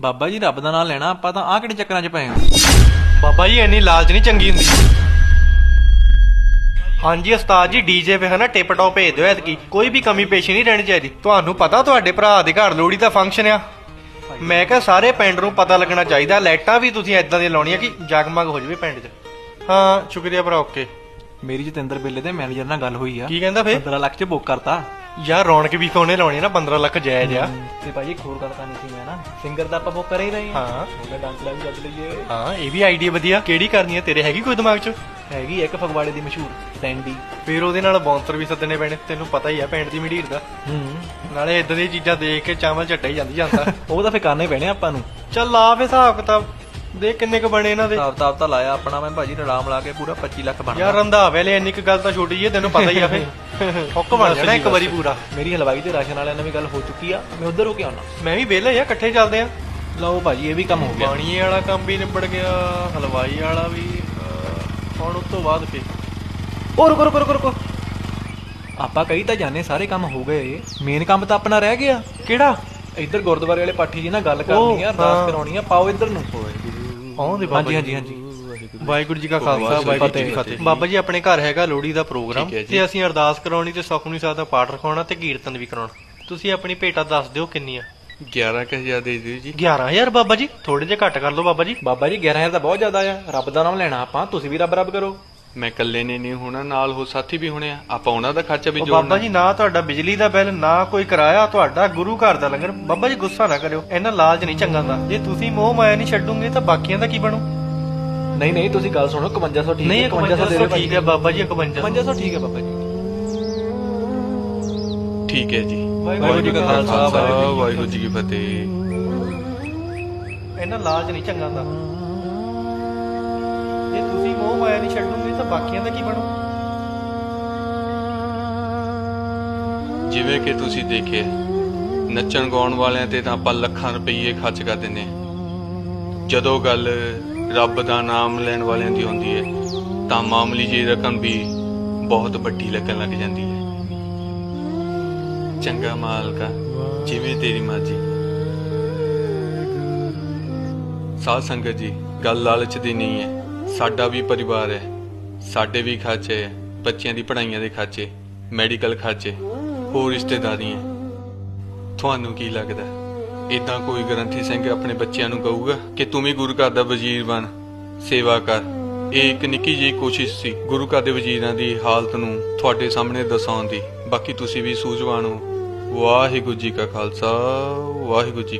ਬਾਬਾ ਜੀ ਰੱਬ ਦਾ ਨਾਮ ਲੈਣਾ ਆਪਾਂ ਤਾਂ ਆਹ ਕਿਹੜੇ ਚੱਕਰਾਂ 'ਚ ਪਏ ਹਾਂ? ਬਾਬਾ ਜੀ ਇੰਨੀ ਲਾਲਚ ਨਹੀਂ ਚੰਗੀ ਹੁੰਦੀ। ਹਾਂਜੀ ਉਸਤਾਦ ਜੀ ਡੀਜੇ ਵੇ ਹਨਾ ਟਿਪ ਟੌਪ ਭੇਜ ਦਿਓ ਐਤਕੀ। ਕੋਈ ਵੀ ਕਮੀ ਪੇਸ਼ੀ ਨਹੀਂ ਰਹਿਣੀ ਚਾਹੀਦੀ। ਤੁਹਾਨੂੰ ਪਤਾ ਤੁਹਾਡੇ ਭਰਾ ਦੇ ਘਰ ਲੋਹੜੀ ਦਾ ਫੰਕਸ਼ਨ ਆ। ਮੈਂ ਕਿਹਾ ਸਾਰੇ ਪਿੰਡ ਨੂੰ ਪਤਾ ਲੱਗਣਾ ਚਾਹੀਦਾ ਲਾਈਟਾਂ ਵੀ ਤੁਸੀਂ ਐਦਾਂ ਦੀਆਂ ਲਾਉਣੀਆਂ ਕਿ ਜਗਮਗ ਹੋ ਜਾਵੇ ਪਿੰਡ 'ਚ। ਹਾਂ ਸ਼ੁਕਰੀਆ ਭਰਾ ਓਕੇ। ਮੇਰੀ ਜਤਿੰਦਰ ਬਿੱਲੇ ਦੇ ਮੈਨੇਜਰ ਨਾਲ ਗੱਲ ਹੋਈ ਆ। ਕੀ ਕਹਿੰਦਾ ਫੇ 15 ਲੱਖ 'ਚ ਬੁੱਕ ਕਰਤਾ। ਯਾਰ ਰੌਣਕ ਵੀ ਕੋਨੇ ਲਾਉਣੀ ਆ ਨਾ 15 ਲੱਖ ਜਾਇਜ਼ ਆ। ਤੇ ਭਾਜੀ ਇੱਕ ਹੋਰ ਗੱਲ ਕਰਨੀ ਸੀ ਮੈਂ ਨਾ ਸਿੰਗਰ ਦਾ ਆਪਾਂ ਬੁੱਕ ਕਰ ਹੀ ਰਹੇ ਹਾਂ। ਹਾਂ। ਉਹਦਾ ਡਾਂਸ ਲੈ ਵੀ ਜਦ ਲਈਏ। ਹਾਂ ਇਹ ਵੀ ਆਈਡੀਆ ਵਧੀਆ। ਕਿਹੜੀ ਕਰਨੀ ਹੈ ਤੇਰੇ ਹੈਗੀ ਕੋਈ ਦਿਮਾਗ 'ਚ? ਹੈਗੀ ਇੱਕ ਫਗਵਾੜੇ ਦੀ ਮਸ਼ਹੂਰ ਸੈਂਡੀ ਫਿਰ ਉਹਦੇ ਨਾਲ ਬੌਂਸਰ ਵੀ ਸੱਦਣੇ ਪੈਣੇ ਤੈਨੂੰ ਪਤਾ ਹੀ ਆ ਪਿੰਡ ਦੀ ਮਢੀਰ ਦਾ। ਹੂੰ ਨਾਲੇ ਇਦਾਂ ਦੀਆਂ ਚੀਜ਼ਾਂ ਦੇਖ ਕੇ ਚਾਵਲ ਝੱਟਾ ਹੀ ਜਾਂਦੀ ਜਾਂਦਾ। ਉਹ ਤਾਂ ਫੇ ਕਰਨੇ ਪੈਣੇ ਆਪਾਂ ਨੂੰ। ਚੱਲ ਫੇ ਹਿਸਾਬ ਕਿਤਾਬ। ਦੇਖ ਕਿੰਨੇ ਕ ਬਣੇ ਇਹਨਾਂ ਦੇ। ਹਿਸਾਬ ਤਾਬ ਤਾਂ ਲਾਇਆ ਆਪਣਾ ਮੈਂ ਭਾਜੀ ਰਲਾ ਮਿਲਾ ਕੇ ਪੂਰਾ 25 ਲੱਖ ਬਣ ਯਾਰ ਰੰਧਾਵੇ ਵਾਲੇ ਇੰਨੀ ਕ ਗੱਲ ਤਾਂ ਛੋਟੀ ਜੀ ਤੈਨੂੰ ਪਤਾ ਹੀ ਆ ਫੇ ਹੁੱਕ ਬਣ ਜਾਣਾ ਇੱਕ ਵਾਰੀ ਪੂਰਾ। ਮੇਰੀ ਹਲਵਾਈ ਤੇ ਰਾਸ਼ਨ ਵਾਲਿਆਂ ਨਾਲ ਵੀ ਗੱਲ ਹੋ ਚੁੱਕੀ ਆ ਮੈਂ ਉਧਰ ਹੋ ਕੇ ਆਉਣਾ। ਮੈਂ ਵੀ ਵਿਹਲਾ ਆ ਇਕੱਠੇ ਚੱਲਦੇ ਆ। ਲਓ ਭਾਜੀ ਇਹ ਵੀ ਕੰਮ ਹੋ ਗਿਆ। ਬਾਣੀਏ ਵਾਲਾ ਕੰਮ ਵੀ ਨਿਬੜ ਗਿਆ ਹਲਵਾਈ ਵਾਲਾ ਵੀ ਹੁਣ ਉਸ ਤੋਂ ਬਾਅਦ ਫੇ ਉਹ ਰੁਕੋ ਰੁਕੋ ਰੁਕੋ ਰੁਕੋ। ਆਪਾਂ ਕਹੀ ਤਾਂ ਜਾਣੇ ਸਾਰੇ ਕੰਮ ਹੋ ਗਏ। ਮੇਨ ਕੰਮ ਤਾਂ ਆਪਣਾ ਰਹਿ ਗਿਆ। ਕਿਹੜਾ? ਇੱਧਰ ਗੁਰਦੁਆਰੇ ਵਾਲੇ ਪਾਠੀ ਜੀ ਨਾਲ ਗੱਲ ਕਰਨੀ ਆ। ਅਰਦਾਸ ਕਰਾਉਣੀ ਆ ਪਾਓ ਇੱਧਰ ਨੂੰ। ਆਉਂਦੇ ਹਾਂਜੀ ਹਾਂਜੀ ਹਾਂਜੀ। ਵਾਹਿਗੁਰੂ ਜੀ ਕਾ ਖਾਲਸਾ ਵਾਹਿਗੁਰੂ ਜੀ ਕੀ ਫਤਿਹ। ਬਾਬਾ ਜੀ ਆਪਣੇ ਘਰ ਹੈਗਾ ਲੋਹੜੀ ਦਾ ਪ੍ਰੋਗਰਾਮ ਤੇ ਅਸੀਂ ਅਰਦਾਸ ਕਰਾਉਣੀ ਤੇ ਸੁਖਮਨੀ ਸਾਹਿਬ ਦਾ ਪਾਠ ਰਖਾਉਣਾ ਤੇ ਕੀਰਤਨ ਵੀ ਕਰਾਉਣਾ। ਤੁਸੀਂ ਆਪਣੀ ਭੇਟਾ ਦੱਸ ਦਿਓ ਕਿੰਨੀ ਆ। 11000 ਦੇ ਦਿਓ ਜੀ। 11000 ਬਾਬਾ ਜੀ ਥੋੜੇ ਜਿਹਾ ਘੱਟ ਕਰ ਲਓ ਬਾਬਾ ਜੀ। ਬਾਬਾ ਜੀ 11000 ਤਾਂ ਬਹੁਤ ਜ਼ਿਆਦਾ ਆ। ਰੱਬ ਦਾ ਨਾਮ ਲੈਣਾ ਆਪਾਂ ਤੁਸੀਂ ਵੀ ਰੱਬ ਰੱਬ ਕਰੋ। ਮੈਂ ਇਕੱਲੇ ਨੇ ਨਹੀਂ ਹੋਣਾ ਨਾਲ ਹੋ ਸਾਥੀ ਵੀ ਹੋਣੇ ਆ। ਆਪਾਂ ਉਹਨਾਂ ਦਾ ਖਰਚਾ ਵੀ ਜੋੜਨਾ ਬਾਬਾ ਜੀ ਨਾ ਤੁਹਾਡਾ ਬਿਜਲੀ ਦਾ ਬਿੱਲ ਨਾ ਕੋਈ ਕਿਰਾਇਆ ਤੁਹਾਡਾ ਗੁਰੂ ਘਰ ਦਾ ਲੰਗਰ। ਬਾਬਾ ਜੀ ਗੁੱਸਾ ਨਾ ਕਰਿਓ ਇਹਨਾਂ ਲਾਲਚ ਨਹੀਂ ਚੰਗਾ ਹੁੰਦਾ। ਜੇ ਤੁਸੀਂ ਮੋਹ ਮਾਇਆ ਨਹੀਂ ਛੱਡੋਗੇ ਤਾਂ ਬਾਕੀਆਂ ਦਾ ਕੀ ਬਣੂ? ਨਹੀਂ ਨਹੀਂ ਤੁਸੀਂ ਗੱਲ ਸੁਣੋ 5100 ਠੀਕ ਨਹੀਂ ਹੈ 5100 ਠੀਕ ਹੈ ਬਾਬਾ ਜੀ 5100 5100 ਠੀਕ ਹੈ ਬਾਬਾ ਜੀ। ਠੀਕ ਹੈ ਜੀ। ਵਾਹਿਗੁਰੂ ਜੀ ਕਾ ਖਾਲਸਾ ਵਾਹਿਗੁਰੂ ਜੀ ਕੀ ਫਤਿਹ। ਇਹਨਾਂ ਲਾਲਚ ਨਹੀਂ ਚੰਗਾ ਜੇ ਤੁਸੀਂ ਮੋਹ ਤਾਂ ਬਾਕੀਆਂ ਦਾ ਕੀ ਬਣੂ? ਜਿਵੇਂ ਕਿ ਤੁਸੀਂ ਦੇਖਿਆ ਨੱਚਣ ਗਾਉਣ ਵਾਲਿਆਂ ਤੇ ਤਾਂ ਆਪਾਂ ਲੱਖਾਂ ਰੁਪਏ ਖਰਚ ਕਰ ਦਿੰਦੇ ਜਦੋਂ ਗੱਲ ਰੱਬ ਦਾ ਨਾਮ ਲੈਣ ਵਾਲਿਆਂ ਦੀ ਹੁੰਦੀ ਹੈ, ਤਾਂ ਮਾਮੂਲੀ ਜਿਹੀ ਰਕਮ ਵੀ ਬਹੁਤ ਵੱਡੀ ਲੱਗਣ ਲੱਗ ਜਾਂਦੀ ਹੈ। ਚੰਗਾ ਮਾਲਕਾ, ਜਿਵੇਂ ਤੇਰੀ ਮਰਜ਼ੀ। ਸਾਧ ਸੰਗਤ ਜੀ, ਗੱਲ ਲਾਲਚ ਦੀ ਨਹੀਂ ਹੈ। ਸਾਡਾ ਵੀ ਪਰਿਵਾਰ ਹੈ। ਸਾਡੇ ਵੀ ਖਰਚੇ ਹੈ। ਬੱਚਿਆਂ ਦੀ ਪੜ੍ਹਾਈਆਂ ਦੇ ਖਰਚੇ ਮੈਡੀਕਲ ਖਰਚੇ ਹੋਰ ਰਿਸ਼ਤੇਦਾਰੀਆਂ ਤੁਹਾਨੂੰ ਕੀ ਲੱਗਦਾ ਇਦਾਂ ਕੋਈ ਗ੍ਰੰਥੀ ਸਿੰਘ ਆਪਣੇ ਬੱਚਿਆਂ ਨੂੰ ਕਹੂਗਾ ਕਿ ਤੂੰ ਵੀ ਗੁਰੂ ਘਰ ਦਾ ਵਜ਼ੀਰ ਬਣ, ਸੇਵਾ ਕਰ। ਇਹ ਇੱਕ ਨਿੱਕੀ ਜਿਹੀ ਕੋਸ਼ਿਸ਼ ਸੀ ਗੁਰੂ ਘਰ ਦੇ ਵਜ਼ੀਰਾਂ ਦੀ ਹਾਲਤ ਨੂੰ ਤੁਹਾਡੇ ਸਾਹਮਣੇ ਦਰਸਾਉਣ ਦੀ। ਬਾਕੀ ਤੁਸੀਂ ਵੀ ਸੂਝਵਾਨ ਹੋ। ਵਾਹਿਗੁਰੂ ਜੀ ਕਾ ਖਾਲਸਾ, ਵਾਹਿਗੁਰੂ ਜੀ